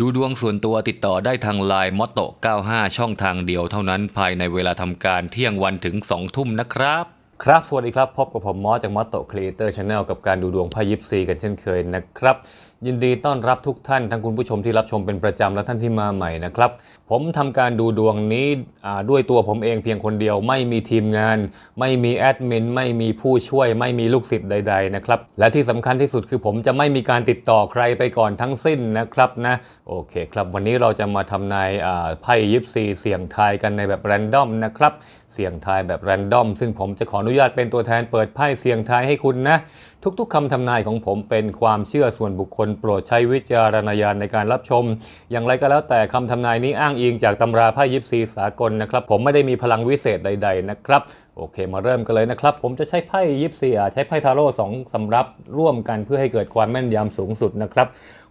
ดูดวงส่วนตัวติดต่อได้ทางไลน์มอตโต95 ช่องทางเดียวเท่านั้นภายในเวลาทำการเที่ยงวันถึง 2 ทุ่มนะครับ ครับ สวัสดีครับ พบกับผมมอสจากมอตโตครีเอเตอร์ชาแนลกับการดูดวงไพ่ยิปซีกันเช่นเคยนะครับ ยินดีต้อนรับทุกท่านทั้งคุณผู้ชมที่รับชมเป็นประจำและท่านที่มาใหม่นะครับ ผมทำการดูดวงนี้ด้วยตัวผมเองเพียงคนเดียว ไม่มีทีมงาน ไม่มีแอดมินไม่มีผู้ช่วย ไม่มีลูกศิษย์ใด ๆ นะครับ และที่สำคัญที่สุดคือผมจะไม่มีการติดต่อใครไปก่อนทั้งสิ้นนะครับนะโอเคครับ วันนี้เราจะมาทำนายไพ่ยิปซีเสี่ยงทายกันในแบบแรนดอมนะครับเสี่ยงทายแบบแรนดอมซึ่งผมจะขออนุญาตเป็นตัวแทนเปิดไพ่เสี่ยงทายให้คุณนะ ทุกๆคำทำนายของผมเป็นความเชื่อส่วนบุคคลโปรดใช้วิจารณญาณในการรับชม อย่างไรก็แล้วแต่คำทำนายนี้อ้างอิงจากตำราไพ่ยิปซีสากลนะครับ ผมไม่ได้มีพลังวิเศษใด ๆ นะครับ โอเค มาเริ่มกันเลยนะครับ ผมจะใช้ไพ่ยิปซีใช้ไพ่ทาโร่สองสำรับร่วมกันเพื่อให้เกิดความแม่นยำสูงสุดนะครับ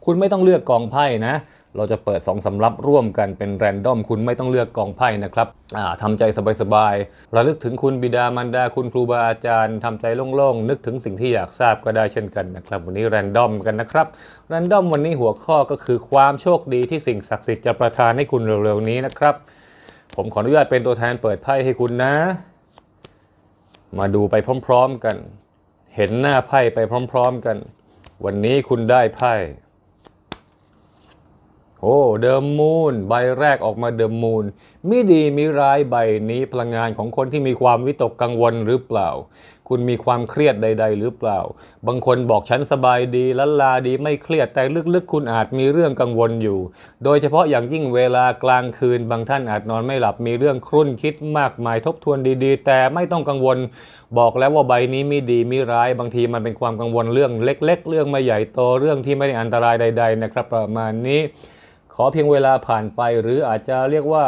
คุณไม่ต้องเลือกกองไพ่นะ เราจะเปิด 2สำรับร่วมกันเป็นแรนดอมคุณไม่ต้องเลือกกองไพ่นะครับทำใจสบายๆระลึกถึงคุณบิดามารดาคุณครูบาอาจารย์ทำใจโล่งๆ นึกถึงสิ่งที่อยากทราบก็ได้เช่นกันนะครับ วันนี้แรนดอมกันนะครับแรนดอมวันนี้หัวข้อก็คือความโชคดีที่สิ่งศักดิ์สิทธิ์จะประทานให้คุณเร็วๆนี้นะครับ ผมขออนุญาตเป็นตัวแทนเปิดไพ่ให้คุณนะ มาดูไปพร้อม ๆกัน เห็นหน้าไพ่ไปพร้อม ๆกัน วันนี้คุณได้ไพ่ โอ้เดิมมูนใบแรกออกมาเดิมมูนมีดีมีร้ายใบนี้พลังงานของคนที่มีความวิตกกังวลหรือเปล่า คุณมีความเครียดใด ๆ หรือเปล่า บางคนบอกฉันสบายดีลันลาดีไม่เครียดแต่ลึกๆ คุณอาจมีเรื่องกังวลอยู่ โดยเฉพาะอย่างยิ่งเวลากลางคืน บางท่านอาจนอนไม่หลับมีเรื่องครุ่นคิดมากมายทบทวนดีๆ แต่ไม่ต้องกังวล บอกแล้วว่าใบนี้มีดีมีร้าย บางทีมันเป็นความกังวลเรื่องเล็ก ๆ เรื่องไม่ใหญ่โตเรื่องที่ไม่ได้อันตรายใด ๆ นะครับ ประมาณนี้ ขอเพียงเวลาผ่านไปหรืออาจจะเรียกว่า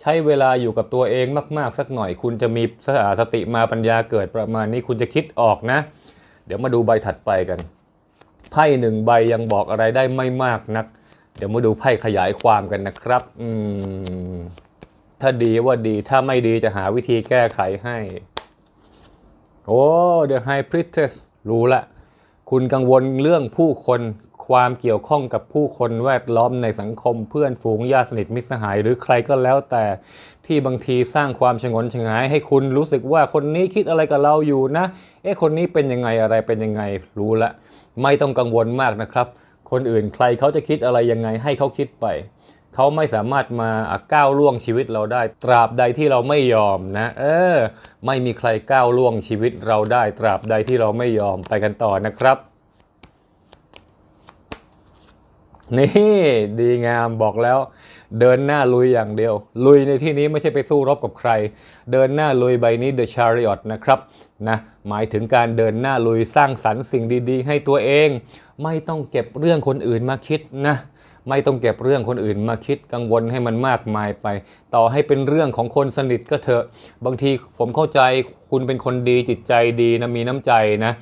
ใช้เวลาอยู่กับตัวเองมากๆ สักหน่อย คุณจะมีสสติมาปัญญาเกิดประมาณนี้คุณจะคิดออกนะ เดี๋ยวมาดูใบถัดไปกันไพ่หนึ่งใบยังบอกอะไรได้ไม่มากนัก เดี๋ยวมาดูไพ่ขยายความกันนะครับอืมถ้าดีว่าดีถ้าไม่ดีจะหาวิธีแก้ไขให้ โอ้ The High Priestess รู้ละ คุณกังวลเรื่องผู้คน ความเกี่ยวข้องกับผู้คนแวดล้อมในสังคมเพื่อนฝูงญาติสนิทมิตรสหาย หรือใครก็แล้วแต่ที่บางทีสร้างความชงนชงาย ให้คุณรู้สึกว่าคนนี้คิดอะไรกับเราอยู่นะ เอ๊ะคนนี้เป็นยังไงอะไรเป็นยังไงรู้ละ ไม่ต้องกังวลมากนะครับ คนอื่นใครเขาจะคิดอะไรยังไงให้เขาคิดไปเขาไม่สามารถมาก้าวล่วงชีวิตเราได้ ตราบใดที่เราไม่ยอมนะ เออ ไม่มีใครก้าวล่วงชีวิตเราได้ ตราบใดที่เราไม่ยอมไปกันต่อนะครับ นี่ดีงามบอกแล้ว เดินหน้าลุยอย่างเดียว ลุยในที่นี้ไม่ใช่ไปสู้รบกับใคร เดินหน้าลุยใบนี้ The Chariot นะครับนะหมายถึงการเดินหน้าลุยสร้างสรรค์สิ่งดีๆ ให้ตัวเอง ไม่ต้องเก็บเรื่องคนอื่นมาคิดนะไม่ต้องเก็บเรื่องคนอื่นมาคิดกังวลให้มันมากมายไป ต่อให้เป็นเรื่องของคนสนิทก็เถอะ บางทีผมเข้าใจคุณเป็นคนดีจิตใจดีนะมีน้ำใจนะ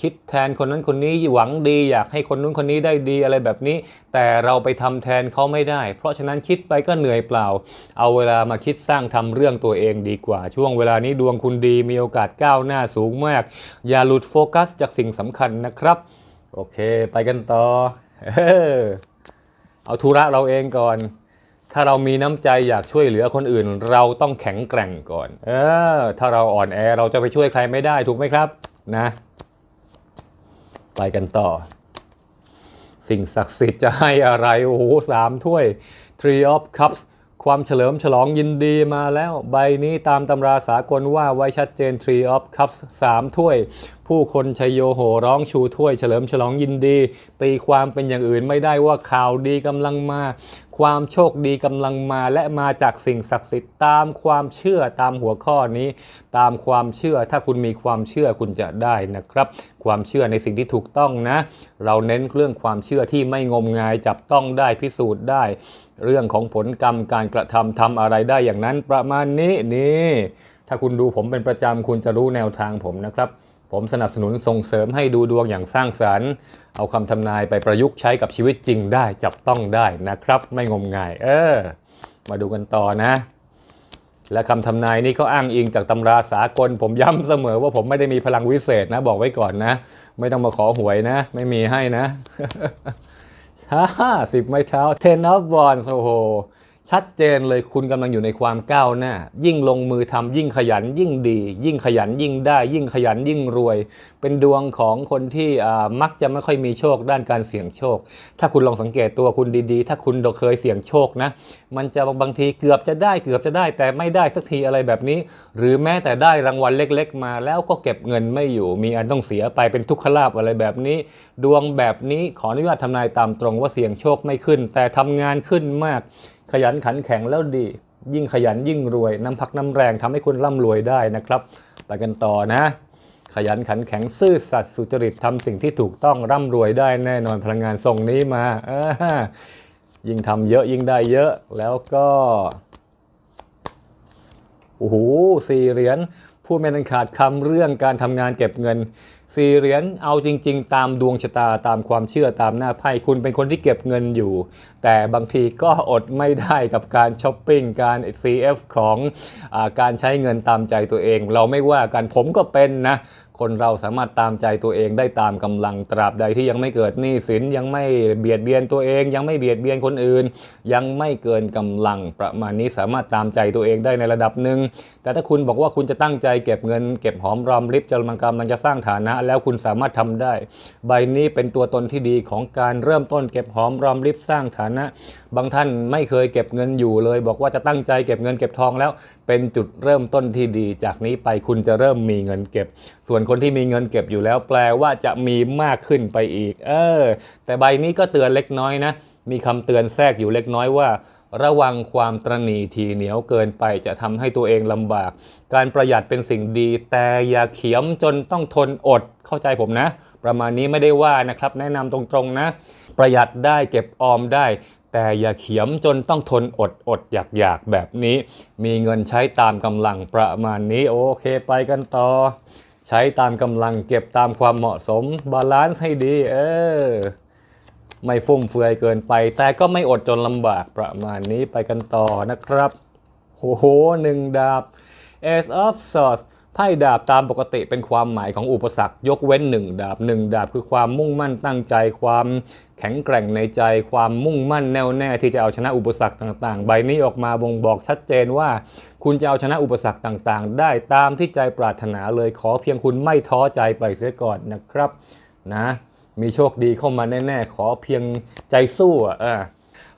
คิดแทนคนนั้นคนนี้หวังดีอยากให้คนนู้นคนนี้ได้ดีอะไรแบบนี้ แต่เราไปทำแทนเขาไม่ได้ เพราะฉะนั้นคิดไปก็เหนื่อยเปล่า เอาเวลามาคิดสร้างทำเรื่องตัวเองดีกว่า ช่วงเวลานี้ดวงคุณดีมีโอกาสก้าวหน้าสูงมาก อย่าหลุดโฟกัสจากสิ่งสำคัญนะครับ โอเค ไปกันต่อเออเอาธุระเราเองก่อน ถ้าเรามีน้ำใจอยากช่วยเหลือคนอื่น เราต้องแข็งแกร่งก่อน เออ ถ้าเราอ่อนแอเราจะไปช่วยใครไม่ได้ถูกไหมครับ นะ ไปกันต่อ สิ่งศักดิ์สิทธิ์จะให้อะไร โอ้โหสามถ้วย Three of Cups ความเฉลิมฉลองยินดีมาแล้ว ใบนี้ตามตำราสากลว่าไว้ชัดเจน Three of Cups สามถ้วย ผู้คนชัยโยโหร้องชูถ้วยเฉลิมฉลองยินดี ตีความเป็นอย่างอื่นไม่ได้ว่าข่าวดีกำลังมาความโชคดีกำลังมาและมาจากสิ่งศักดิ์สิทธิ์ตามความเชื่อตามหัวข้อนี้ ตามความเชื่อถ้าคุณมีความเชื่อคุณจะได้นะครับ ความเชื่อในสิ่งที่ถูกต้องนะ เราเน้นเรื่องความเชื่อที่ไม่งมงายจับต้องได้พิสูจน์ได้ เรื่องของผลกรรมการกระทำทำอะไรได้อย่างนั้นประมาณนี้นี่ถ้าคุณดูผมเป็นประจำคุณจะรู้แนวทางผมนะครับ ผมสนับสนุนส่งเสริมให้ดูดวงอย่างสร้างสรรค์ เอาคำทำนายไปประยุกต์ใช้กับชีวิตจริงได้จับต้องได้นะครับ ไม่งมงาย เออ มาดูกันต่อนะ และคำทำนายนี้เขาอ้างอิงจากตำราสากล ผมย้ำเสมอว่าผมไม่ได้มีพลังวิเศษนะ บอกไว้ก่อนนะ ไม่ต้องมาขอหวยนะ ไม่มีให้นะใฮ่าฮ่าสิบไม้เท้า ten of wands โอ้โห ชัดเจนเลยคุณกำลังอยู่ในความก้าวหน้า ยิ่งลงมือทำยิ่งขยันยิ่งดี ยิ่งขยันยิ่งได้ ยิ่งขยันยิ่งรวย เป็นดวงของคนที่มักจะไม่ค่อยมีโชคด้านการเสี่ยงโชค ถ้าคุณลองสังเกตตัวคุณดีๆ ถ้าคุณเคยเสี่ยงโชคนะ มันจะบางทีเกือบจะได้เกือบจะได้ แต่ไม่ได้สักทีอะไรแบบนี้ หรือแม้แต่ได้รางวัลเล็ก ๆ มาแล้วก็เก็บเงินไม่อยู่ มีอันต้องเสียไปเป็นทุกขลาบอะไรแบบนี้ ดวงแบบนี้ขออนุญาตทำนายตามตรงว่าเสี่ยงโชคไม่ขึ้น แต่ทำงานขึ้นมาก ขยันขันแข็งแล้วดี ยิ่งขยันยิ่งรวย น้ำพักน้ำแรงทำให้คุณร่ำรวยได้นะครับ ไปกันต่อนะ ขยันขันแข็งซื่อสัตย์สุจริตทำสิ่งที่ถูกต้องร่ำรวยได้แน่นอนพลังงานส่งนี้มาายิ่งทำเยอะยิ่งได้เยอะแล้วก็โอ้โหสี่เหรียญพูดไม่ทันขาดคำเรื่องการทำงานเก็บเงิน สี่เหรียญเอาจริง ๆ ตามดวงชะตาตามความเชื่อตามหน้าไพ่คุณเป็นคนที่เก็บเงินอยู่ แต่บางทีก็อดไม่ได้กับการช้อปปิ้งการ CF ของอการใช้เงินตามใจตัวเอง เราไม่ว่ากันผมก็เป็นนะ คนเราสามารถตามใจตัวเองได้ตามกำลังตราบใดที่ยังไม่เกิดหนี้สินยังไม่เบียดเบียนตัวเอง ยังไม่เบียดเบียนคนอื่น ยังไม่เกินกำลังประมาณนี้สามารถตามใจตัวเองได้ในระดับหนึ่งแต่ถ้าคุณบอกว่าคุณจะตั้งใจเก็บเงิน เก็บหอมรอมริบจะมังกำลังจะสร้างฐานะ แล้วคุณสามารถทำได้ ใบนี้เป็นตัวตนที่ดีของการเริ่มต้นเก็บหอมรอมริบสร้างฐานะ บางท่านไม่เคยเก็บเงินอยู่เลย บอกว่าจะตั้งใจเก็บเงินเก็บทองแล้วเป็นจุดเริ่มต้นที่ดี จากนี้ไปคุณจะเริ่มมีเงินเก็บ ส่วนคนที่มีเงินเก็บอยู่แล้วแปลว่าจะมีมากขึ้นไปอีก เออ แต่ใบนี้ก็เตือนเล็กน้อยนะ มีคำเตือนแทรกอยู่เล็กน้อยว่า ระวังความตรณีทีเหนียวเกินไปจะทำให้ตัวเองลำบาก การประหยัดเป็นสิ่งดี แต่อย่าเขียมจนต้องทนอดเข้าใจผมนะ ประมาณนี้ไม่ได้ว่านะครับ แนะนำตรงๆนะ ประหยัดได้เก็บออมได้ แต่อย่าเขียมจนต้องทนอดอดอยากอยากแบบนี้ มีเงินใช้ตามกำลังประมาณนี้โอเคไปกันต่อ ใช้ตามกำลังเก็บตามความเหมาะสมบาลานซ์ให้ดี เออ ไม่ฟุ่มเฟือยเกินไป แต่ก็ไม่อดจนลำบากประมาณนี้ไปกันต่อนะครับโอ้โหหนึ่งดาบ Ace of Swords ไพ่ดาบตามปกติเป็นความหมายของอุปสรรค ยกเว้นหนึ่งดาบหนึ่งดาบคือความมุ่งมั่นตั้งใจ ความแข็งแกร่งในใจ ความมุ่งมั่นแน่วแน่ที่จะเอาชนะอุปสรรคต่างๆ ใบนี้ออกมาบ่งบอกชัดเจนว่า คุณจะเอาชนะอุปสรรคต่างๆ ได้ตามที่ใจปรารถนาเลยขอเพียงคุณไม่ท้อใจไปเสียก่อนนะครับนะมีโชคดีเข้ามาแน่ๆ ขอเพียงใจสู้อะ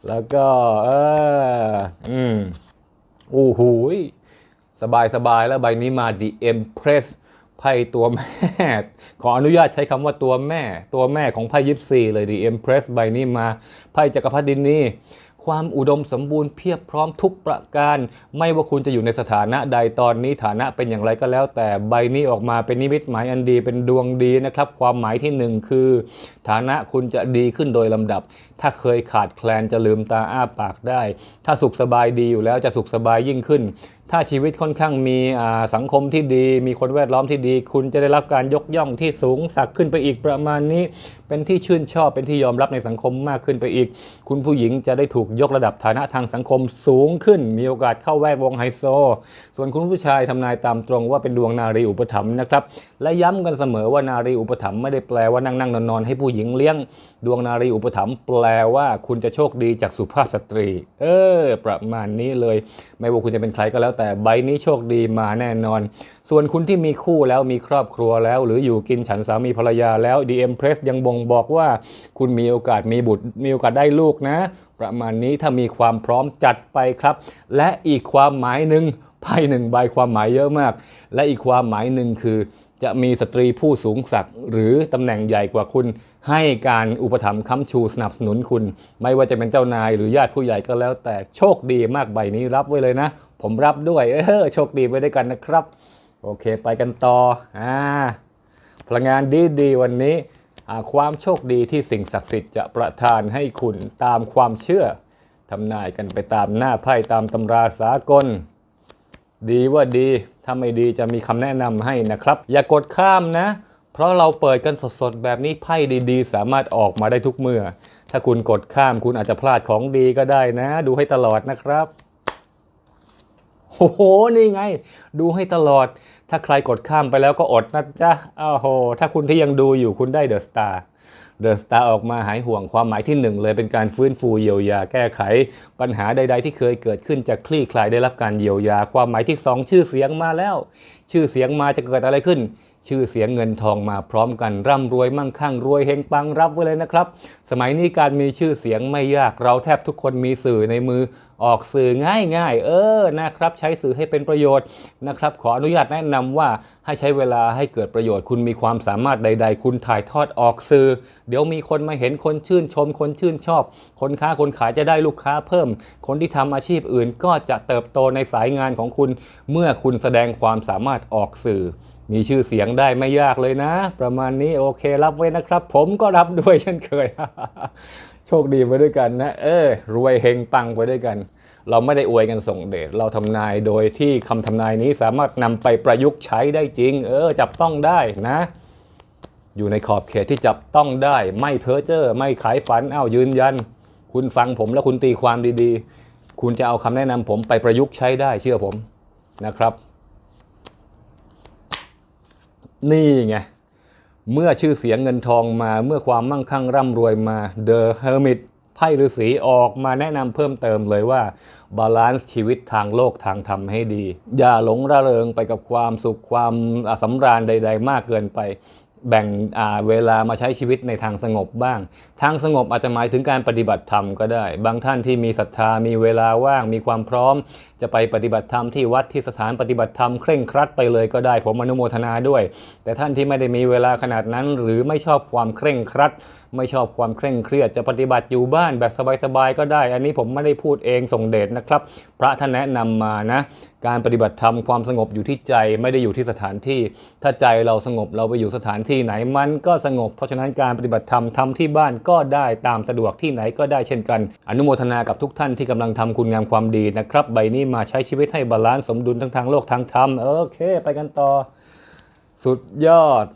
แล้วก็เอออืมโอ้โหย สบายสบายๆ แล้วใบนี้มา The Empress ไพ่ตัวแม่ ขออนุญาตใช้คำว่าตัวแม่ ตัวแม่ของไพ่ยิปซีเลย The Empress ใบนี้มาไพ่จักรพรรดินีความอุดมสมบูรณ์เพียบพร้อมทุกประการ ไม่ว่าคุณจะอยู่ในสถานะใดตอนนี้ฐานะเป็นอย่างไรก็แล้ว แต่ใบนี้ออกมาเป็นนิมิตหมายอันดีเป็นดวงดีนะครับ ความหมายที่หนึ่งคือ ฐานะคุณจะดีขึ้นโดยลำดับถ้าเคยขาดแคลนจะลืมตาอ้าปากได้ ถ้าสุขสบายดีอยู่แล้วจะสุขสบายยิ่งขึ้น ถ้าชีวิตค่อนข้างมีสังคมที่ดี มีคนแวดล้อมที่ดี คุณจะได้รับการยกย่องที่สูงสักขึ้นไปอีกประมาณนี้ เป็นที่ชื่นชอบเป็นที่ยอมรับในสังคมมากขึ้นไปอีก คุณผู้หญิงจะได้ถูกยกระดับฐานะทางสังคมสูงขึ้น มีโอกาสเข้าแวดวงไฮโซ ส่วนคุณผู้ชายทำนายตามตรงว่าเป็นดวงนารีอุปถัมภ์นะครับและย้ำกันเสมอว่านารีอุปถัมภ์ไม่ได้แปลว่านั่งนั่งนอนนอนให้ผู้หญิงเลี้ยง ดวงนารีอุปถัมภ์แปลว่าคุณจะโชคดีจากสุภาพสตรี เออ ประมาณนี้เลย ไม่ว่าคุณจะเป็นใครก็แล้วแต่ใบนี้โชคดีมาแน่นอน ส่วนคุณที่มีคู่แล้วมีครอบครัวแล้ว หรืออยู่กินฉันสามีภรรยาแล้ว The Empress ยังบ่งบอกว่า คุณมีโอกาสมีบุตร มีโอกาสได้ลูกนะ ประมาณนี้ถ้ามีความพร้อมจัดไปครับ และอีกความหมายหนึ่งไพ่หนึ่งใบความหมายเยอะมาก และอีกความหมายหนึ่งคือ จะมีสตรีผู้สูงศักดิ์หรือตำแหน่งใหญ่กว่าคุณ ให้การอุปถัมภ์ค้ำชูสนับสนุนคุณ ไม่ว่าจะเป็นเจ้านายหรือญาติผู้ใหญ่ก็แล้วแต่โชคดีมากใบนี้รับไว้เลยนะ ผมรับด้วยเออโชคดีไปด้วยกันนะครับ โอเคไปกันต่ออ่าพลังงานดีดีๆวันนี้ความโชคดีที่สิ่งศักดิ์สิทธิ์จะประทานให้คุณตามความเชื่อทำนายกันไปตามหน้าไพ่ตามตำราสากล ดีว่าดี ถ้าไม่ดีจะมีคำแนะนำให้นะครับ อย่ากดข้ามนะ เพราะเราเปิดกันสดๆ แบบนี้ไพ่ดีๆ สามารถออกมาได้ทุกเมื่อ ถ้าคุณกดข้ามคุณอาจจะพลาดของดีก็ได้นะ ดูให้ตลอดนะครับโอ้โห นี่ไง ดูให้ตลอด ถ้าใครกดข้ามไปแล้วก็อดนะจ๊ะอ้าวโห ถ้าคุณที่ยังดูอยู่คุณได้เดอะสตาร์ เดอะสตาร์ออกมาหายห่วงความหมายที่หนึ่งเลยเป็นการฟื้นฟูเยียวยาแก้ไข ปัญหาใด ๆ ที่เคยเกิดขึ้นจะคลี่คลายได้รับการเยียวยา ความหมายที่สองชื่อเสียงมาแล้ว ชื่อเสียงมาจะเกิดอะไรขึ้น ชื่อเสียงเงินทองมาพร้อมกันร่ำรวยมั่งคั่งรวยเฮงปังรับไว้เลยนะครับ สมัยนี้การมีชื่อเสียงไม่ยากเราแทบทุกคนมีสื่อในมือออกสื่อง่ายๆ เออนะครับ ใช้สื่อให้เป็นประโยชน์นะครับ ขออนุญาตแนะนำว่าให้ใช้เวลาให้เกิดประโยชน์ คุณมีความสามารถใด ๆ คุณถ่ายทอดออกสื่อ เดี๋ยวมีคนมาเห็นคนชื่นชมคนชื่นชอบ คนค้าคนขายจะได้ลูกค้าเพิ่ม คนที่ทำอาชีพอื่นก็จะเติบโตในสายงานของคุณ เมื่อคุณแสดงความสามารถออกสื่อ มีชื่อเสียงได้ไม่ยากเลยนะ ประมาณนี้โอเครับไว้นะครับ ผมก็รับด้วยเช่นเคย โชคดีไปด้วยกันนะ เออ รวยเฮงปังไปด้วยกัน เราไม่ได้อวยกันส่งเดชเราทำนายโดยที่คำทำนายนี้สามารถนำไปประยุกต์ใช้ได้จริง เออ จับต้องได้นะ อยู่ในขอบเขตที่จับต้องได้ ไม่เพ้อเจ้อไม่ขายฝันอ้าวยืนยัน คุณฟังผมแล้วคุณตีความดีๆ คุณจะเอาคำแนะนำผมไปประยุกต์ใช้ได้เชื่อผมนะครับ นี่ไง เมื่อชื่อเสียงเงินทองมาเมื่อความมั่งคั่งร่ำรวยมา The Hermit ไพ่ฤาษีออกมาแนะนำเพิ่มเติมเลยว่า บาลานซ์ชีวิตทางโลกทางธรรมให้ดี อย่าหลงระเริงไปกับความสุขความอะสำราญใด ๆ มากเกินไป แบ่งเวลามาใช้ชีวิตในทางสงบบ้าง ทางสงบอาจจะหมายถึงการปฏิบัติธรรมก็ได้ บางท่านที่มีศรัทธามีเวลาว่าง มีความพร้อม จะไปปฏิบัติธรรมที่วัดที่สถานปฏิบัติธรรมเคร่งครัดไปเลยก็ได้ ผมอนุโมทนาด้วย แต่ท่านที่ไม่ได้มีเวลาขนาดนั้น หรือไม่ชอบความเคร่งครัด ไม่ชอบความเคร่งเครียดจะปฏิบัติอยู่บ้านแบบสบายๆก็ได้ อันนี้ผมไม่ได้พูดเองส่งเดชนะครับ พระท่านแนะนำมานะ การปฏิบัติธรรมความสงบอยู่ที่ใจไม่ได้อยู่ที่สถานที่ ถ้าใจเราสงบเราไปอยู่สถานที่ไหนมันก็สงบ เพราะฉะนั้นการปฏิบัติธรรมทำที่บ้านก็ได้ตามสะดวกที่ไหนก็ได้เช่นกัน อนุโมทนากับทุกท่านที่กำลังทำคุณงามความดีนะครับ ใบนี้มาใช้ชีวิตให้บาลานซ์สมดุลทั้งทางโลกทางธรรมโอเค ไปกันต่อ สุดยอด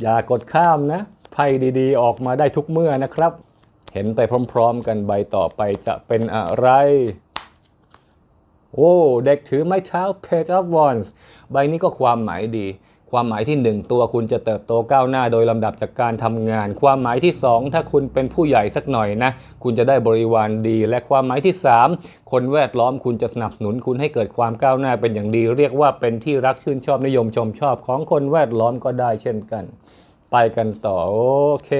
อย่ากดข้ามนะ ไพ่ดีๆ ออกมาได้ทุกเมื่อนะครับ เห็นไปพร้อมๆ กันใบต่อไปจะเป็นอะไร โอ้เด็กถือไม้เท้า Page of Wands ใบนี้ก็ความหมายดี ความหมายที่ 1 ตัวคุณจะเติบโตก้าวหน้าโดยลำดับจากการทำงาน ความหมายที่ 2 ถ้าคุณเป็นผู้ใหญ่สักหน่อยนะ คุณจะได้บริวารดี และความหมายที่ 3 คนแวดล้อมคุณจะสนับสนุนคุณให้เกิดความก้าวหน้าเป็นอย่างดี เรียกว่าเป็นที่รักชื่นชอบนิยมชมชอบของคนแวดล้อมก็ได้เช่นกัน ไปกันต่อ โอเค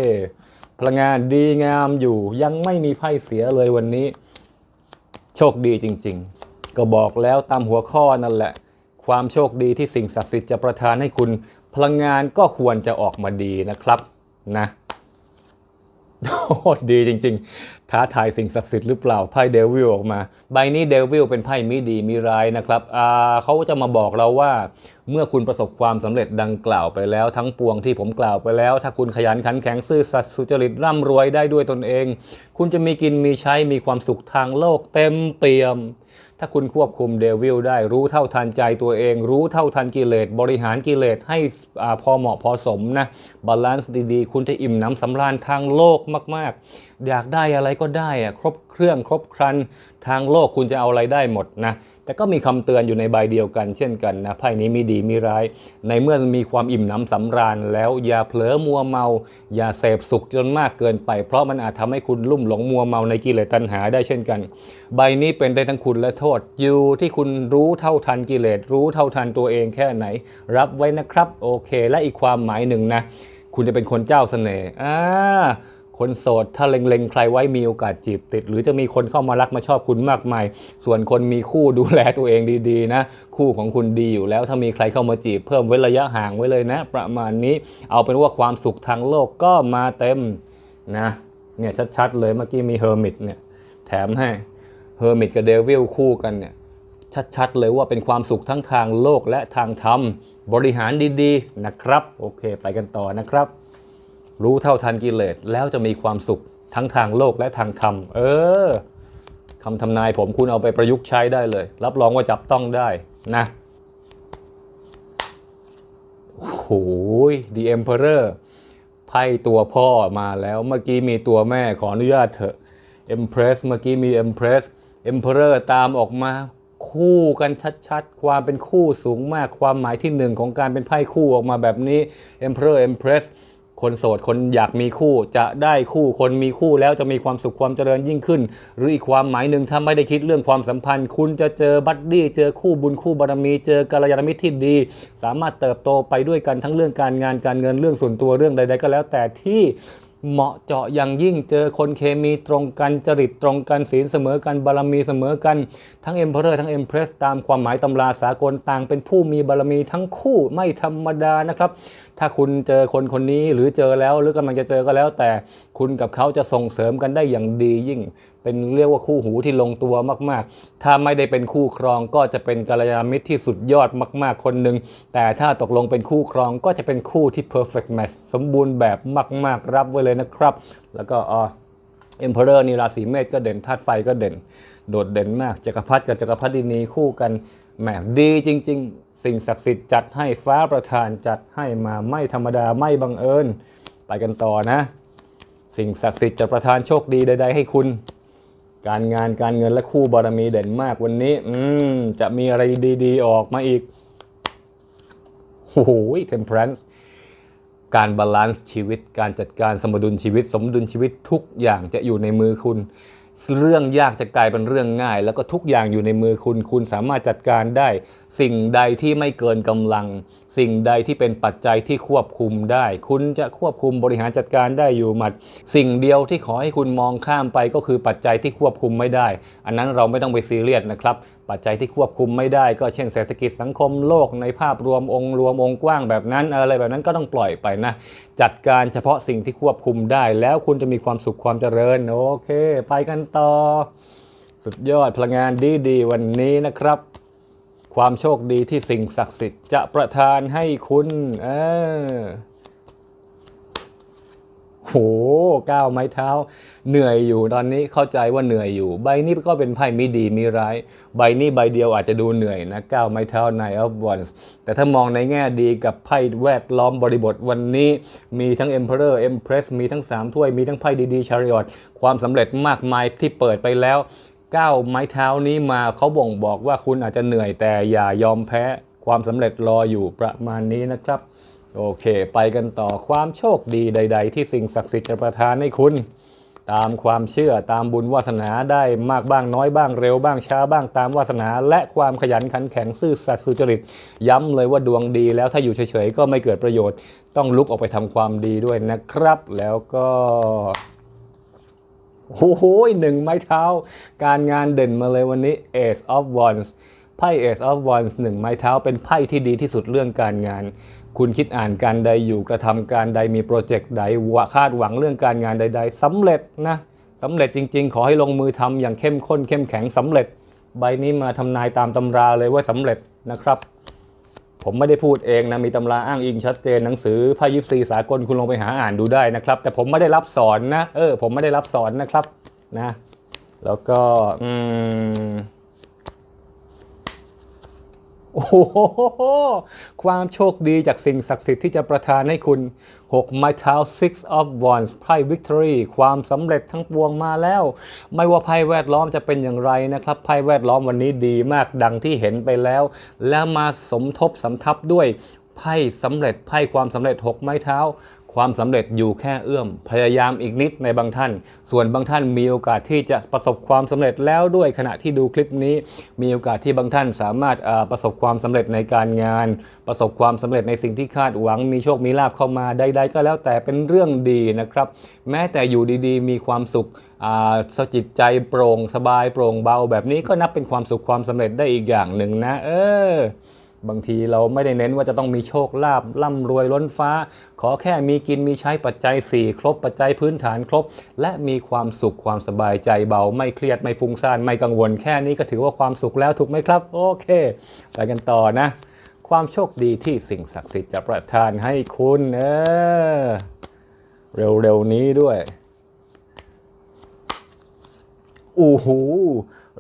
พลังงานดีงามอยู่ยังไม่มีไพ่เสียเลยวันนี้ โชคดีจริง ๆ ก็บอกแล้วตามหัวข้อนั่นแหละ ความโชคดีที่สิ่งศักดิ์สิทธิ์จะประทานให้คุณ พลังงานก็ควรจะออกมาดีนะครับนะ โอ้ดีจริง ๆ ท้าทายสิ่งศักดิ์สิทธิ์หรือเปล่าไพ่เดวิลออกมา ใบนี้เดวิลเป็นไพ่มิดีมีร้ายนะครับเขาจะมาบอกเราว่า เมื่อคุณประสบความสำเร็จดังกล่าวไปแล้วทั้งปวงที่ผมกล่าวไปแล้ว ถ้าคุณขยันขันแข็งซื่อสัตย์สุจริตร่ำรวยได้ด้วยตนเอง คุณจะมีกินมีใช้มีความสุขทางโลกเต็มเปี่ยม ถ้าคุณควบคุมเดวิลได้รู้เท่าทันใจตัวเอง รู้เท่าทันกิเลสบริหารกิเลสให้อพอเหมาะพอสมนะบาลานซ์ดีๆ คุณจะอิ่มน้ำสำราญทางโลกมาก ๆอยากได้อะไรก็ได้อะครบเครื่องครบครัน ทางโลกคุณจะเอาอะไรได้หมดนะ แต่ก็มีคำเตือนอยู่ในใบเดียวกัน เช่นกันนะไพ่นี้มีดีมีร้าย ในเมื่อมีความอิ่มหน้ำสำราญ แล้วอย่าเผลอมัวเมา อย่าเสพสุขจนมากเกินไป เพราะมันอาจทำให้คุณลุ่มหลงมัวเมาในกิเลสตัณหาได้เช่นกัน ใบนี้เป็นได้ทั้งคุณและโทษ อยู่ที่คุณรู้เท่าทันกิเลสรู้เท่าทันตัวเองแค่ไหน รับไว้นะครับโอเค และอีกความหมายหนึ่งนะ คุณจะเป็นคนเจ้าเสน่ห์อ่า คนโสดถ้าเล็งๆ ใครไว้มีโอกาสจีบติด หรือจะมีคนเข้ามารักมาชอบคุณมากมาย ส่วนคนมีคู่ดูแลตัวเองดีๆนะ คู่ของคุณดีอยู่แล้วถ้ามีใครเข้ามาจีบ เพิ่มเว้นระยะห่างไว้เลยนะ ประมาณนี้เอาเป็นว่าความสุขทางโลกก็มาเต็มนะเนี่ยชัดๆเลยเมื่อกี้มีเฮอร์มิตเนี่ยแถมให้เฮอร์มิตกับเดวิลคู่กันเนี่ยชัดๆเลยว่าเป็นความสุขทั้งทางโลกและทางธรรมบริหารดีๆนะครับ โอเค ไปกันต่อนะครับ รู้เท่าทันกิเลสแล้วจะมีความสุขทั้งทางโลกและทางธรรม เออคำทำนายผมคุณเอาไปประยุกต์ใช้ได้เลย รับรองว่าจับต้องได้นะโอ้โห The Emperor ไพ่ตัวพ่อมาแล้วเมื่อกี้มีตัวแม่ขออนุญาตเถอะ Empress เมื่อกี้มี Empress Emperor ตามออกมาคู่กันชัดๆ ความเป็นคู่สูงมากความหมายที่หนึ่งของการเป็นไพ่คู่ออกมาแบบนี้ Emperor Empress คนโสดคนอยากมีคู่จะได้คู่คนมีคู่แล้วจะมีความสุขความเจริญยิ่งขึ้น หรืออีกความหมายหนึ่งถ้าไม่ได้คิดเรื่องความสัมพันธ์ คุณจะเจอบัดดี้เจอคู่บุญคู่บารมี เจอกัลยาณมิตรที่ดี สามารถเติบโตไปด้วยกันทั้งเรื่องการงานการเงินเรื่องส่วนตัวเรื่องใด ๆ ก็แล้วแต่ที่ เหมาะเจาะอย่างยิ่งเจอคนเคมีตรงกันจริตตรงกันศีลเสมอกันบารมีเสมอกัน ทั้งเอ็มเพอเรอร์ทั้งเอ็มเพรสตามความหมายตำราสากลต่างเป็นผู้มีบารมีทั้งคู่ไม่ธรรมดานะครับ ถ้าคุณเจอคนคนนี้หรือเจอแล้วหรือกำลังจะเจอก็แล้วแต่คุณกับเขาจะส่งเสริมกันได้อย่างดียิ่ง เป็นเรียกว่าคู่หูที่ลงตัวมากๆ ถ้าไม่ได้เป็นคู่ครองก็จะเป็นกัลยาณมิตรที่สุดยอดมาก ๆ คนหนึ่ง แต่ถ้าตกลงเป็นคู่ครองก็จะเป็นคู่ที่ perfect match สมบูรณ์แบบมาก ๆ รับไว้เลยนะครับ แล้วก็อ๋อเอ็มเพอเรอร์นี่ราศีเมษก็เด่นธาตุไฟก็เด่น โดดเด่นมากจักรพรรดิกับจักรพรรดินีคู่กันแหมดีจริง ๆ สิ่งศักดิ์สิทธิ์จัดให้ฟ้าประทานจัดให้มาไม่ธรรมดาไม่บังเอิญ ไปกันต่อนะ สิ่งศักดิ์สิทธิ์จะประทานโชคดีใด ๆ ให้คุณ การงานการเงินและคู่บารมีเด่นมากวันนี้ อืมจะมีอะไรดี ๆ ออกมาอีกโอ้โหเทมเพลนซ์การบาลานซ์ชีวิต การจัดการสมดุลชีวิต สมดุลชีวิตทุกอย่างจะอยู่ในมือคุณ เรื่องยากจะกลายเป็นเรื่องง่าย แล้วก็ทุกอย่างอยู่ในมือคุณคุณสามารถจัดการได้ สิ่งใดที่ไม่เกินกำลัง สิ่งใดที่เป็นปัจจัยที่ควบคุมได้ คุณจะควบคุมบริหารจัดการได้อยู่หมัด สิ่งเดียวที่ขอให้คุณมองข้ามไปก็คือปัจจัยที่ควบคุมไม่ได้ อันนั้นเราไม่ต้องไปซีเรียสนะครับ ปัจจัยที่ควบคุมไม่ได้ก็เช่นเศรษฐกิจสังคมโลกในภาพรวมองค์รวมองค์กว้างแบบนั้นอะไรแบบนั้นก็ต้องปล่อยไปนะ จัดการเฉพาะสิ่งที่ควบคุมได้ แล้วคุณจะมีความสุขความเจริญ โอเค ไปกันต่อ สุดยอดพลังงานดีๆ วันนี้นะครับ ความโชคดีที่สิ่งศักดิ์สิทธิ์จะประทานให้คุณเออ โหก้าวไม้เท้า เหนื่อยอยู่ตอนนี้เข้าใจว่าเหนื่อยอยู่ ใบนี้ก็เป็นไพ่มีดีมีร้าย ใบนี้ใบเดียวอาจจะดูเหนื่อยนะก้าวไม้เท้า Nine of Wands แต่ถ้ามองในแง่ดีกับไพ่แวดล้อมบริบทวันนี้ มีทั้ง Emperor Empress มีทั้ง 3 ถ้วยมีทั้งไพ่ดีๆ Chariot ความสำเร็จมากมายที่เปิดไปแล้วก้าวไม้เท้านี้มาเขาบ่งบอกว่าคุณอาจจะเหนื่อยแต่อย่ายอมแพ้ความสำเร็จรออยู่ประมาณนี้นะครับ โอเค ไปกันต่อความโชคดีใด ๆ ที่สิ่งศักดิ์สิทธิ์จะประทานให้คุณ ตามความเชื่อตามบุญวาสนาได้มากบ้างน้อยบ้างเร็วบ้างช้าบ้างตามวาสนา และความขยันขันแข็งซื่อสัตย์สุจริต ย้ำเลยว่าดวงดีแล้วถ้าอยู่เฉยๆก็ไม่เกิดประโยชน์ ต้องลุกออกไปทำความดีด้วยนะครับ แล้วก็โอ้โหหนึ่งไม้เท้า การงานเด่นมาเลยวันนี้ Ace of Wands ไพ่ Ace of Wands หนึ่งไม้เท้าเป็นไพ่ที่ดีที่สุดเรื่องการงาน คุณคิดอ่านการใดอยู่กระทำการใดมีโปรเจกต์ใดวคาดหวังเรื่องการงานใด ๆสำเร็จนะสำเร็จจริง ๆ ขอให้ลงมือทำอย่างเข้มข้นเข้มแข็งสำเร็จ ใบนี้มาทำนายตามตำราเลยว่าสำเร็จนะครับ ผมไม่ได้พูดเองนะมีตำราอ้างอิงชัดเจนหนังสือพายิปซีสากลคุณลงไปหาอ่านดูได้นะครับ แต่ผมไม่ได้รับสอนนะเออผมไม่ได้รับสอนนะครับนะ แล้วก็อืม โอ้โหความโชคดีจากสิ่งศักดิ์สิทธิ์ที่จะประทานให้คุณ6ไม้เท้า Six of Wands ไพ่ Victory ความสำเร็จทั้งปวงมาแล้ว ไม่ว่าไพ่แวดล้อมจะเป็นอย่างไรนะครับไพ่แวดล้อมวันนี้ดีมากดังที่เห็นไปแล้ว แล้วมาสมทบสำทับด้วยไพ่สำเร็จไพ่ความสำเร็จ 6 ไม้เท้า ความสำเร็จอยู่แค่เอื้อม พยายามอีกนิดในบางท่าน ส่วนบางท่านมีโอกาสที่จะประสบความสำเร็จแล้วด้วยขณะที่ดูคลิปนี้ มีโอกาสที่บางท่านสามารถประสบความสำเร็จในการงาน ประสบความสำเร็จในสิ่งที่คาดหวัง มีโชค มีลาภเข้ามาใดๆก็แล้วแต่เป็นเรื่องดีนะครับ แม้แต่อยู่ดีๆ มีความสุขอ่าสจิตใจโปร่งสบายโปร่งเบาแบบนี้ก็นับเป็นความสุขความสำเร็จได้อีกอย่างหนึ่งนะ เออ บางทีเราไม่ได้เน้นว่าจะต้องมีโชคลาภร่ำรวยล้นฟ้า ขอแค่มีกินมีใช้ปัจจัย 4 ครบ ปัจจัยพื้นฐานครบ และมีความสุขความสบายใจเบา ไม่เครียดไม่ฟุ้งซ่านไม่กังวล แค่นี้ก็ถือว่าความสุขแล้วถูกไหมครับ โอเค ไปกันต่อนะ ความโชคดีที่สิ่งศักดิ์สิทธิ์จะประทานให้คุณเออเร็วๆนี้ด้วยอู้หู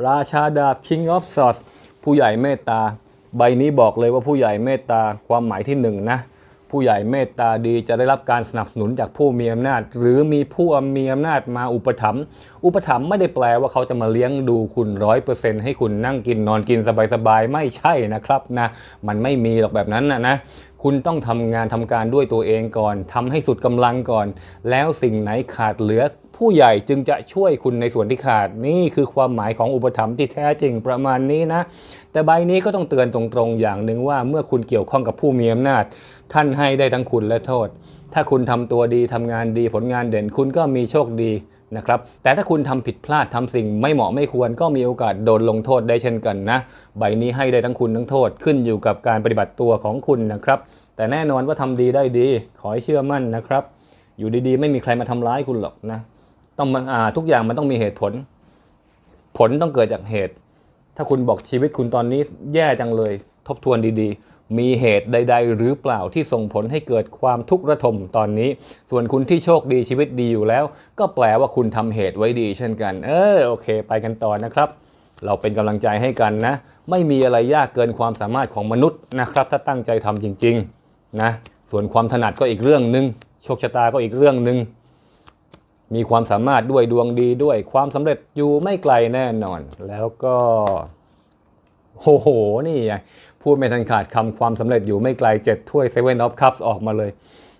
ราชาดาบ King of Swords ผู้ใหญ่เมตตา ใบนี้บอกเลยว่าผู้ใหญ่เมตตาความหมายที่หนึ่งนะผู้ใหญ่เมตตาดีจะได้รับการสนับสนุนจากผู้มีอำนาจ หรือมีผู้มีอำนาจมาอุปถัมภ์อุปถัมภ์ไม่ได้แปลว่าเขาจะมาเลี้ยงดูคุณร้อยเปอร์เซ็นต์ให้คุณนั่งกินนอนกินสบายๆ ไม่ใช่นะครับนะมันไม่มีหรอกแบบนั้นนะนะคุณคุณต้องทำงานทำการด้วยตัวเองก่อนทำให้สุดกำลังก่อน แล้วสิ่งไหนขาดเหลือ ผู้ใหญ่จึงจะช่วยคุณในส่วนที่ขาดนี่คือความหมายของอุปถัมภ์ที่แท้จริงประมาณนี้นะ แต่ใบนี้ก็ต้องเตือนตรงๆอย่างหนึ่งว่าเมื่อคุณเกี่ยวข้องกับผู้มีอำนาจ ท่านให้ได้ทั้งคุณและโทษ ถ้าคุณทำตัวดีทำงานดีผลงานเด่นคุณก็มีโชคดีนะครับแต่ถ้าคุณทำผิดพลาดทำสิ่งไม่เหมาะไม่ควรก็มีโอกาสโดนลงโทษได้เช่นกันนะ ใบนี้ให้ได้ทั้งคุณทั้งโทษขึ้นอยู่กับการปฏิบัติตัวของคุณนะครับ แต่แน่นอนว่าทำดีได้ดี ขอให้เชื่อมั่นนะครับ อยู่ดีๆ ไม่มีใครมาทำร้ายคุณหรอกนะ ต้องมาอ่าทุกอย่างมันต้องมีเหตุผล ผลต้องเกิดจากเหตุ ถ้าคุณบอกชีวิตคุณตอนนี้แย่จังเลย ทบทวนดีๆ มีเหตุใด ๆ หรือเปล่าที่ส่งผลให้เกิดความทุกข์ระทมตอนนี้ ส่วนคุณที่โชคดีชีวิตดีอยู่แล้ว ก็แปลว่าคุณทำเหตุไว้ดี เช่นกัน เออโอเค ไปกันต่อนะครับเราเป็นกำลังใจให้กันนะ ไม่มีอะไรยากเกินความสามารถของมนุษย์นะครับ ถ้าตั้งใจทำจริงๆนะส่วนความถนัดก็อีกเรื่องหนึ่งโชคชะตาก็อีกเรื่องหนึ่ง มีความสามารถด้วยดวงดีด้วยความสำเร็จอยู่ไม่ไกลแน่นอน แล้วก็โอ้โห นี่ไงพูดไม่ทันขาดคำความสำเร็จอยู่ไม่ไกลเจ็ดถ้วย Seven of Cups ออกมาเลย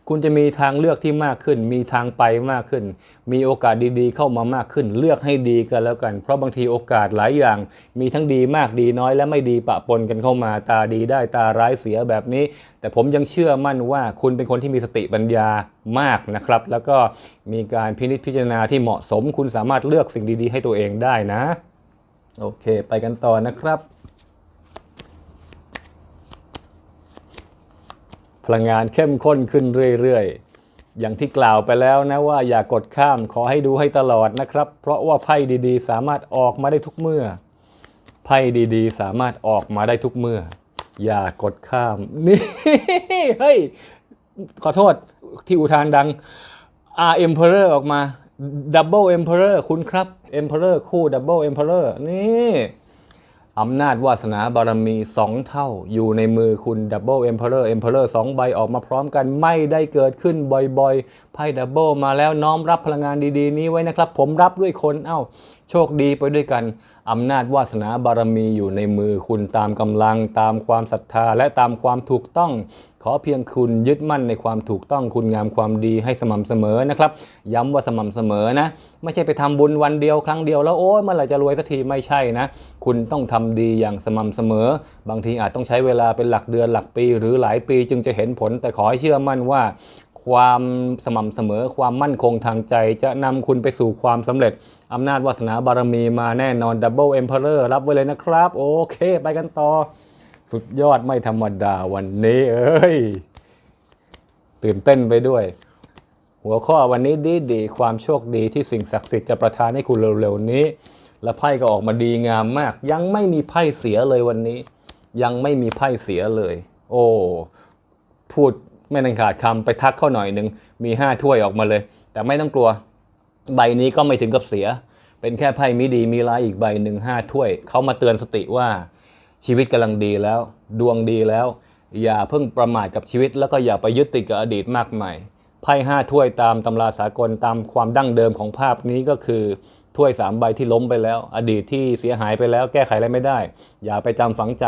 คุณจะมีทางเลือกที่มากขึ้น มีทางไปมากขึ้น มีโอกาสดีๆ เข้ามามากขึ้น เลือกให้ดีกันแล้วกัน เพราะบางทีโอกาสหลายอย่าง มีทั้งดีมากดีน้อย และไม่ดีปะปนกันเข้ามา ตาดีได้ตาร้ายเสียแบบนี้ แต่ผมยังเชื่อมั่นว่าคุณเป็นคนที่มีสติปัญญามากนะครับ แล้วก็มีการพินิจพิจารณาที่เหมาะสม คุณสามารถเลือกสิ่งดีๆ ให้ตัวเองได้นะ โอเค ไปกันต่อนะครับ พลังงานเข้มข้นขึ้นเรื่อยๆ อย่างที่กล่าวไปแล้วนะว่าอย่ากดข้ามขอให้ดูให้ตลอดนะครับ เพราะว่าไพ่ดีๆ สามารถออกมาได้ทุกเมื่อ ไพ่ดีๆ สามารถออกมาได้ทุกเมื่อ อย่ากดข้าม นี่เฮ้ยขอโทษที่อุทานดัง R Emperor ออกมา Double Emperor คุณครับ Emperor คู่ Double Emperor นี่ อำนาจวาสนาบารมี2เท่า อยู่ในมือคุณดับเบิลเอ็มเพอเรอร์เอ็มเพอเรอร์สองใบออกมาพร้อมกันไม่ได้เกิดขึ้นบ่อยๆไพ่ดับเบิลมาแล้วน้อมรับพลังงานดีๆ นี้ไว้นะครับ ผมรับด้วยคนเอ้า โชคดีไปด้วยกัน อำนาจวาสนาบารมีอยู่ในมือคุณตามกำลังตามความศรัทธาและตามความถูกต้อง ขอเพียงคุณยึดมั่นในความถูกต้องคุณงามความดีให้สม่ำเสมอนะครับ ย้ำว่าสม่ำเสมอนะ ไม่ใช่ไปทำบุญวันเดียวครั้งเดียวแล้วโอ้ยเมื่อไหร่จะรวยสักทีไม่ใช่นะ คุณต้องทำดีอย่างสม่ำเสมอ บางทีอาจต้องใช้เวลาเป็นหลักเดือนหลักปี หรือหลายปีจึงจะเห็นผล แต่ขอให้เชื่อมั่นว่าความสม่ำเสมอความมั่นคงทางใจจะนำคุณไปสู่ความสำเร็จ อำนาจวาสนาบารมีมาแน่นอน Double Emperor รับไว้เลยนะครับ โอเคไปกันต่อ สุดยอดไม่ธรรมดาวันนี้ เอ้ย ตื่นเต้นไปด้วย หัวข้อวันนี้ดีดีความโชคดีที่สิ่งศักดิ์สิทธิ์จะประทานให้คุณเร็วๆนี้ และไพ่ก็ออกมาดีงามมาก ยังไม่มีไพ่เสียเลยวันนี้ ยังไม่มีไพ่เสียเลย โอ้พูดไม่ทันขาดคำไปทักเข้าหน่อยหนึ่งมีห้าถ้วยออกมาเลย แต่ไม่ต้องกลัว ใบนี้ก็ไม่ถึงกับเสีย เป็นแค่ไพ่มิดีมีร้ายอีกใบหนึ่งห้าถ้วย เขามาเตือนสติว่าชีวิตกำลังดีแล้ว ดวงดีแล้ว อย่าเพิ่งประมาทกับชีวิต แล้วก็อย่าไปยึดติดกับอดีตมากมายไพ่ห้าถ้วยตามตำราสากลตามความดั้งเดิมของภาพนี้ก็คือถ้วยสามใบที่ล้มไปแล้ว อดีตที่เสียหายไปแล้ว แก้ไขอะไรไม่ได้ อย่าไปจำฝังใจ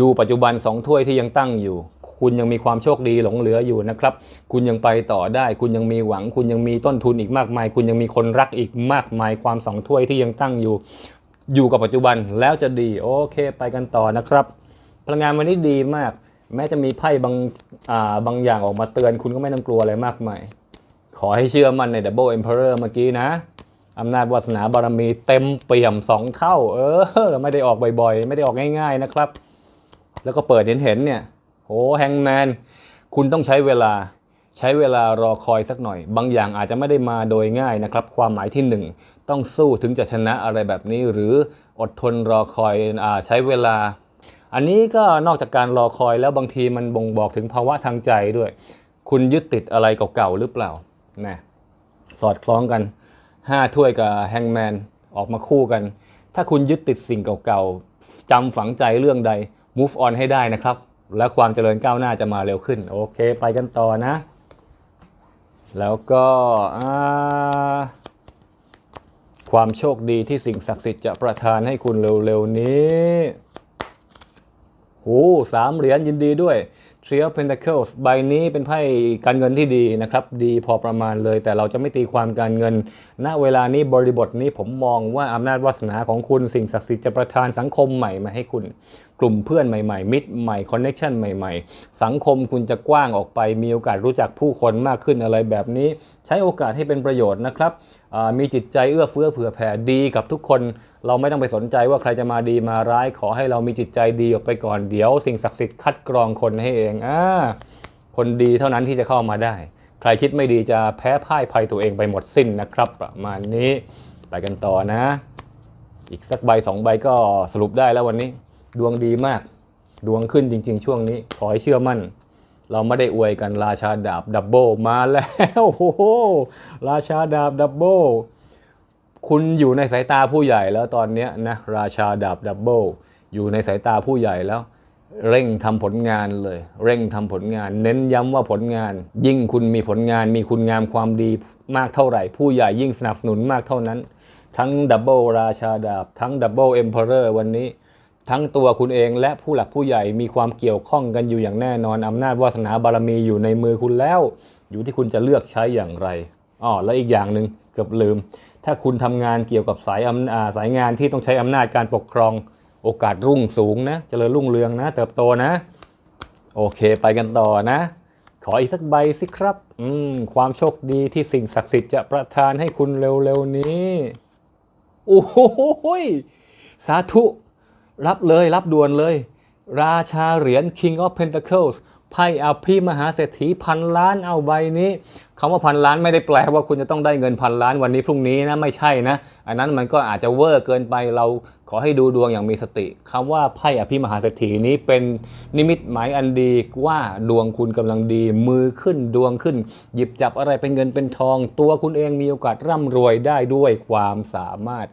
ดูปัจจุบันสองถ้วยที่ยังตั้งอยู่ คุณยังมีความโชคดีหลงเหลืออยู่นะครับ คุณยังไปต่อได้ คุณยังมีหวัง คุณยังมีต้นทุนอีกมากมาย คุณยังมีคนรักอีกมากมาย ความสองถ้วยที่ยังตั้งอยู่ อยู่กับปัจจุบันแล้วจะดี โอเค ไปกันต่อนะครับ พลังงานวันนี้ดีมาก แม้จะมีไพ่บางอ่าบางอย่างออกมาเตือน คุณก็ไม่ต้องกลัวอะไรมากมาย ขอให้เชื่อมั่นใน Double Emperor เมื่อกี้นะอำนาจวาสนาบารมีเต็มเปี่ยมสองเท่า เออ ไม่ได้ออกบ่อยๆ ไม่ได้ออกง่าย ๆนะครับ แล้วก็เปิดเห็นๆเนี่ย โอ้แฮงแมนคุณต้องใช้เวลาใช้เวลารอคอยสักหน่อย บางอย่างอาจจะไม่ได้มาโดยง่ายนะครับ ความหมายที่หนึ่งต้องสู้ถึงจะชนะอะไรแบบนี้ หรืออดทนรอคอยอใช้เวลา อันนี้ก็นอกจากการรอคอยแล้วบางทีมันบ่งบอกถึงภาวะทางใจด้วย คุณยึดติดอะไรเก่าๆหรือเปล่านะสอดคล้องกัน 5 ถ้วยกับแฮงแมนออกมาคู่กัน ถ้าคุณยึดติดสิ่งเก่าๆจำฝังใจเรื่องใด move on ให้ได้นะครับ และความเจริญก้าวหน้าจะมาเร็วขึ้น โอเค ไปกันต่อนะ แล้วก็ความโชคดีที่สิ่งศักดิ์สิทธิ์จะประทานให้คุณเร็วๆนี้โอ้สามเหรียญยินดีด้วย Three of Pentacles ใบนี้เป็นไพ่การเงินที่ดีนะครับ ดีพอประมาณเลย แต่เราจะไม่ตีความการเงิน ณเวลานี้บริบทนี้ผมมองว่าอำนาจวาสนาของคุณสิ่งศักดิ์สิทธิ์จะประทานสังคมใหม่มาให้คุณ กลุ่มเพื่อนใหม่ๆ มิตรใหม่คอนเน็ชันใหม่ๆ สังคมคุณจะกว้างออกไปมีโอกาสรู้จักผู้คนมากขึ้นอะไรแบบนี้ ใช้โอกาสให้เป็นประโยชน์นะครับ มีจิตใจเอื้อเฟื้อเผื่อแผ่ดีกับทุกคน เราไม่ต้องไปสนใจว่าใครจะมาดีมาร้าย ขอให้เรามีจิตใจดีออกไปก่อนเดี๋ยว สิ่งศักดิ์สิทธิ์คัดกรองคนให้เองอ่าคนดีเท่านั้นที่จะเข้ามาได้ ใครคิดไม่ดีจะแพ้พ่ายภัยตัวเองไปหมดสิ้นนะครับ ประมาณนี้ไปกันต่อนะ อีกสักใบสองใบก็สรุปได้แล้ววันนี้ ดวงดีมาก ดวงขึ้นจริง ๆ ช่วงนี้ ขอให้เชื่อมั่น เราไม่ได้อวยกันราชาดาบดับเบิลมาแล้วโอ้โหราชาดาบดับเบิลคุณอยู่ในสายตาผู้ใหญ่แล้วตอนนี้นะราชาดาบดับเบิลอยู่ในสายตาผู้ใหญ่แล้ว เร่งทำผลงานเลย เร่งทำผลงาน เน้นย้ำว่าผลงาน ยิ่งคุณมีผลงานมีคุณงามความดีมากเท่าไหร่ ผู้ใหญ่ยิ่งสนับสนุนมากเท่านั้น ทั้งดับเบิลราชาดาบ ทั้งดับเบิลเอ็มเพอเรอร์วันนี้ ทั้งตัวคุณเองและผู้หลักผู้ใหญ่มีความเกี่ยวข้องกันอยู่อย่างแน่นอนอำนาจวาสนาบารมีอยู่ในมือคุณแล้ว อยู่ที่คุณจะเลือกใช้อย่างไรอ๋อและอีกอย่างหนึ่งเกือบลืม ถ้าคุณทำงานเกี่ยวกับสายอ่าสายงานที่ต้องใช้อำนาจการปกครองโอกาสรุ่งสูงนะเจริญรุ่งเรืองนะ เติบโตนะ โอเคไปกันต่อนะ ขออีกสักใบสิครับอืมความโชคดีที่สิ่งศักดิ์สิทธิ์จะประทานให้คุณเร็วๆนี้โอ้โหสาธุ รับเลยรับด่วนเลย ราชาเหรียญ King of Pentacles ไพ่อภิมหาเศรษฐีพันล้านเอาใบนี้คำว่าพันล้านไม่ได้แปลว่าคุณจะต้องได้เงินพันล้านวันนี้พรุ่งนี้นะไม่ใช่นะ อันนั้นมันก็อาจจะเวอร์เกินไปเราขอให้ดูดวงอย่างมีสติคำว่าไพ่อภิมหาเศรษฐีนี้เป็นนิมิตหมายอันดีว่าดวงคุณกำลังดี มือขึ้นดวงขึ้น หยิบจับอะไรเป็นเงินเป็นทอง ตัวคุณเองมีโอกาสร่ำรวยได้ด้วยความสามารถ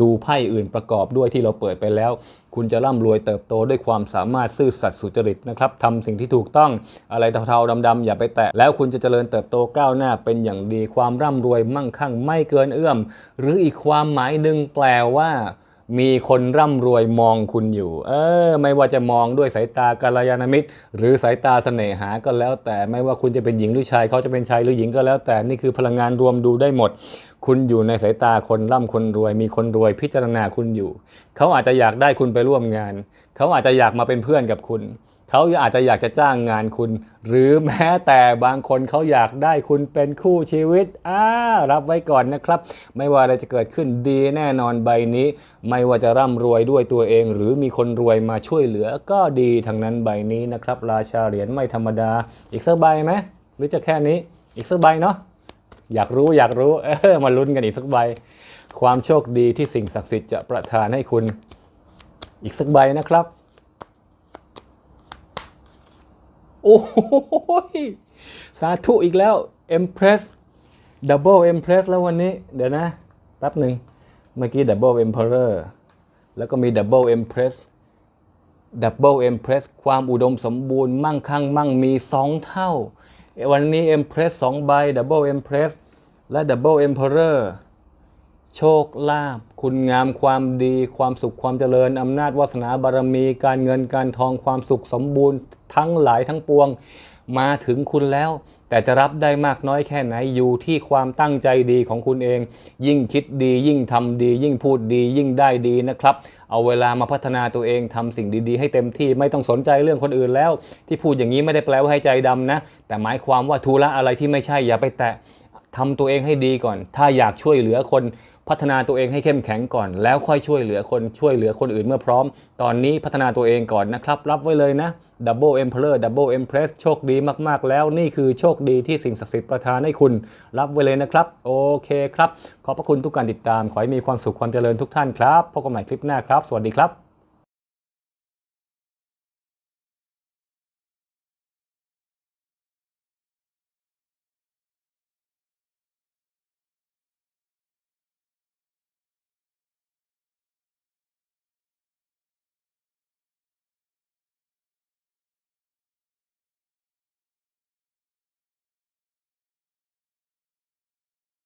ดูไพ่อื่นประกอบด้วยที่เราเปิดไปแล้ว คุณจะร่ำรวยเติบโตด้วยความสามารถซื่อสัตย์สุจริตนะครับทำสิ่งที่ถูกต้องอะไรเทาๆดำๆอย่าไปแตะแล้วคุณจะเจริญเติบโตก้าวหน้าเป็นอย่างดีความร่ำรวยมั่งคั่งไม่เกินเอื้อม หรืออีกความหมายหนึ่งแปลว่ามีคนร่ำรวยมองคุณอยู่ เออ ไม่ว่าจะมองด้วยสายตากาลยานมิตร หรือสายตาเสน่หาก็แล้วแต่ไม่ว่าคุณจะเป็นหญิงหรือชายเขาจะเป็นชายหรือหญิงก็แล้วแต่นี่คือพลังงานรวมดูได้หมด คุณอยู่ในสายตาคนร่ำคนรวย มีคนรวยพิจารณาคุณอยู่ เขาอาจจะอยากได้คุณไปร่วมงาน เขาอาจจะอยากมาเป็นเพื่อนกับคุณ เขาอาจจะอยากจะจ้างงานคุณ หรือแม้แต่บางคนเขาอยากได้คุณเป็นคู่ชีวิตอ่ารับไว้ก่อนนะครับ ไม่ว่าอะไรจะเกิดขึ้นดีแน่นอนใบนี้ ไม่ว่าจะร่ำรวยด้วยตัวเอง หรือมีคนรวยมาช่วยเหลือก็ดีทั้งนั้นใบนี้นะครับ ราชาเหรียญไม่ธรรมดา อีกสักใบไหมหรือจะแค่นี้ อีกสักใบเนาะ อยากรู้อยากรู้เออมาลุ้นกันอีกสักใบ ความโชคดีที่สิ่งศักดิ์สิทธิ์จะประทานให้คุณอีกสักใบนะครับ โอ้โหยสาธุอีกแล้ว Empress Double Empress แล้ววันนี้ เดี๋ยวนะ แป๊บหนึ่งเมื่อกี้ Double Emperor แล้วก็มี Double Empress Double Empress ความอุดมสมบูรณ์มั่งคั่งมั่งมี2เท่า วันนี้ Empress 2 ใบ Double Empress และ Double Emperor โชคลาภคุณงามความดี ความสุขความเจริญ อำนาจวาสนาบารมี การเงินการทองความสุขสมบูรณ์ ทั้งหลายทั้งปวง มาถึงคุณแล้ว แต่จะรับได้มากน้อยแค่ไหนอยู่ที่ความตั้งใจดีของคุณเอง ยิ่งคิดดี ยิ่งทำดี ยิ่งพูดดี ยิ่งได้ดีนะครับ เอาเวลามาพัฒนาตัวเองทำสิ่งดีๆ ให้เต็มที่ไม่ต้องสนใจเรื่องคนอื่นแล้ว ที่พูดอย่างนี้ไม่ได้แปลว่าให้ใจดำนะ แต่หมายความว่าธุระอะไรที่ไม่ใช่อย่าไปแตะทำตัวเองให้ดีก่อน ถ้าอยากช่วยเหลือคน พัฒนาตัวเองให้เข้มแข็งก่อน แล้วค่อยช่วยเหลือคนช่วยเหลือคนอื่นเมื่อพร้อม ตอนนี้พัฒนาตัวเองก่อนนะครับ รับไว้เลยนะ Double Emperor Double Empress โชคดีมาก ๆ แล้วนี่คือโชคดีที่สิ่งศักดิ์สิทธิ์ประทานให้คุณ รับไว้เลยนะครับ โอเคครับ ขอบพระคุณทุกการติดตาม ขอให้มีความสุขความเจริญทุกท่านครับ พบกันใหม่คลิปหน้าครับ สวัสดีครับ